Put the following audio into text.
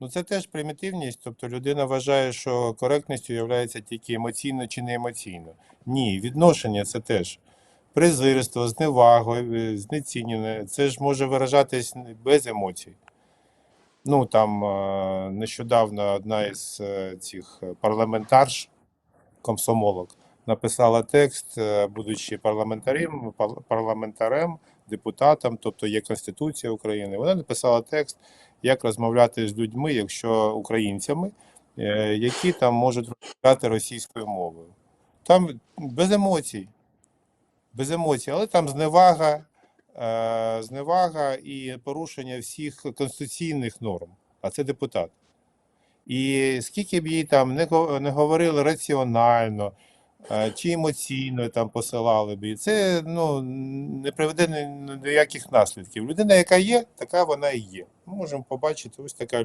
Ну, це теж примітивність. Тобто людина вважає, що коректністю є тільки емоційно чи не емоційно. Ні, відношення це теж. Презирство, зневага, е, знецінення. Це ж може виражатись без емоцій. Ну, там е, нещодавно одна із е, цих парламентарш, комсомолок, написала текст, будучи парламентарем, парламентарем, депутатом, тобто є Конституція України. Вона написала текст, як розмовляти з людьми, якщо українцями, е, які там можуть розмовляти російською мовою. Там без емоцій. Без емоцій, але там зневага, е, зневага і порушення всіх конституційних норм. А це депутат. І скільки б їй там не, го- не говорили раціонально чи емоційно там посилали б, І це ну, не приведе ні- ні до яких наслідків. Людина, яка є, така вона і є. Ми можемо побачити ось така